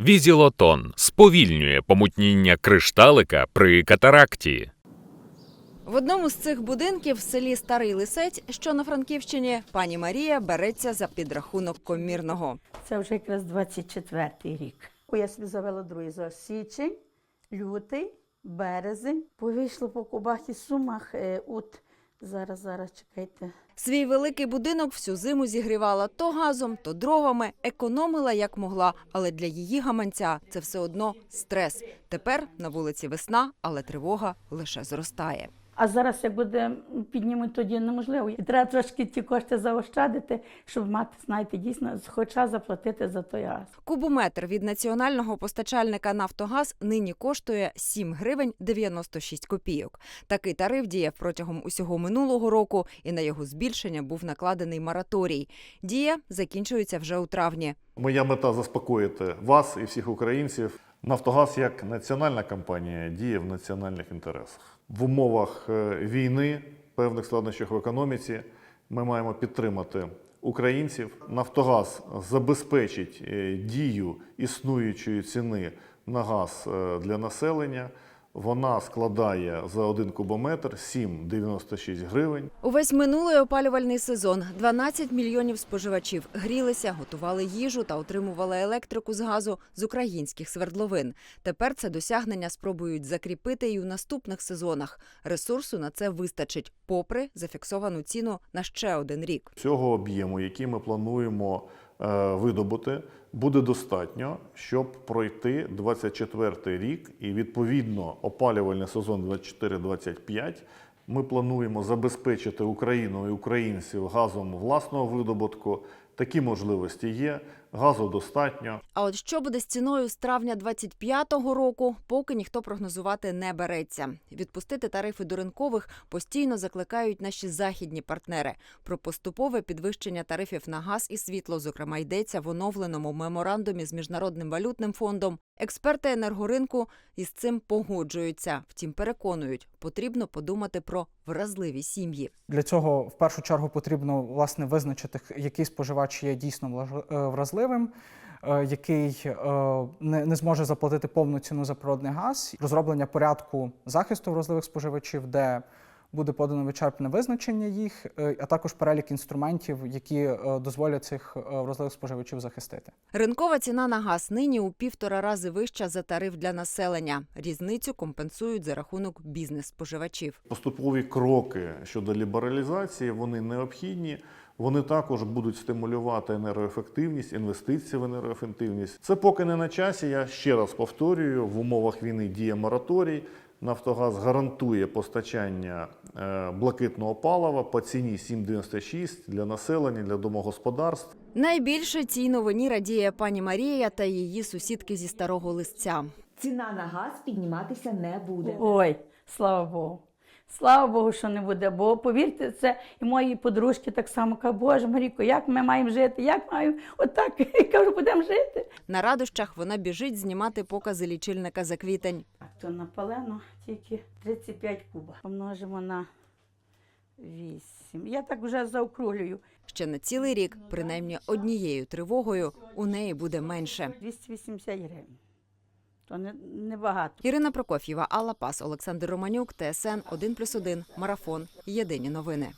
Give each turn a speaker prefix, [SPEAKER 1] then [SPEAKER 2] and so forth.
[SPEAKER 1] Візілотон сповільнює помутніння кришталика при катаракті.
[SPEAKER 2] В одному з цих будинків в селі Старий Лисець, що на Франківщині, пані Марія береться за підрахунок комірного.
[SPEAKER 3] Це вже якраз 24-й рік. Я собі завела другий за січень, лютий, березень. Повийшло по кубах і сумах. е, От зараз, зараз чекайте.
[SPEAKER 2] Свій великий будинок всю зиму зігрівала то газом, то дровами, економила як могла, але для її гаманця це все одно стрес. Тепер на вулиці весна, але тривога лише зростає.
[SPEAKER 3] А зараз, як буде піднімуть, тоді неможливо. І треба трошки ті кошти заощадити, щоб мати, знаєте, дійсно, хоча заплатити за той газ.
[SPEAKER 2] Кубометр від національного постачальника Нафтогаз нині коштує 7 гривень 96 копійок. Такий тариф діяв протягом усього минулого року, і на його збільшення був накладений мораторій. Дія закінчується вже у травні.
[SPEAKER 4] Моя мета заспокоїти вас і всіх українців. Нафтогаз як національна компанія діє в національних інтересах. В умовах е, війни, певних складнощах в економіці, ми маємо підтримати українців. Нафтогаз забезпечить е, дію існуючої ціни на газ е, для населення. Вона складає за один кубометр 7,96 гривень.
[SPEAKER 2] Увесь минулий опалювальний сезон 12 мільйонів споживачів грілися, готували їжу та отримували електрику з газу з українських свердловин. Тепер це досягнення спробують закріпити і у наступних сезонах. Ресурсу на це вистачить, попри зафіксовану ціну на ще один рік.
[SPEAKER 4] Цього об'єму, який ми плануємо видобути, буде достатньо, щоб пройти 24 рік. І відповідно опалювальний сезон 24-25 ми плануємо забезпечити Україну і українців газом власного видобутку. Такі можливості є, газу достатньо.
[SPEAKER 2] А от що буде з ціною з травня 25-го року, поки ніхто прогнозувати не береться. Відпустити тарифи до ринкових постійно закликають наші західні партнери. Про поступове підвищення тарифів на газ і світло, зокрема, йдеться в оновленому меморандумі з міжнародним валютним фондом. Експерти енергоринку із цим погоджуються. Втім, переконують, потрібно подумати про вразливі сім'ї.
[SPEAKER 5] Для цього в першу чергу потрібно власне визначити, який споживач є дійсно влаж- е, е, який е, не, не зможе заплатити повну ціну за природний газ, розроблення порядку захисту вразливих споживачів, де буде подано вичерпне визначення їх, е, а також перелік інструментів, які дозволять цих вразливих споживачів захистити.
[SPEAKER 2] Ринкова ціна на газ нині у півтора рази вища за тариф для населення. Різницю компенсують за рахунок бізнес-споживачів.
[SPEAKER 4] Поступові кроки щодо лібералізації вони необхідні. Вони також будуть стимулювати енергоефективність, інвестиції в енергоефективність. Це поки не на часі. Я ще раз повторюю: в умовах війни діє мораторій. Нафтогаз гарантує постачання е, блакитного палива по ціні 7,96 для населення, для домогосподарств.
[SPEAKER 2] Найбільше цій новині радіє пані Марія та її сусідки зі старого листця.
[SPEAKER 6] Ціна на газ підніматися не буде.
[SPEAKER 3] Ой, слава Богу. Слава Богу, що не буде. Бо повірте, це і мої подружки так само кажуть, Боже Маріко, як ми маємо жити? Як маємо отак? Кажу, будемо жити.
[SPEAKER 2] На радощах вона біжить знімати покази лічильника за квітень.
[SPEAKER 3] То напалено тільки 35 куба. Помножимо на 8. Я так вже заокруглюю.
[SPEAKER 2] Ще на цілий рік, принаймні однією тривогою, у неї буде менше.
[SPEAKER 3] 280 гривень. То не, небагато.
[SPEAKER 2] Ірина Прокоф'єва, Алла Пас, Олександр Романюк, ТСН 1+,1, Марафон. Єдині новини.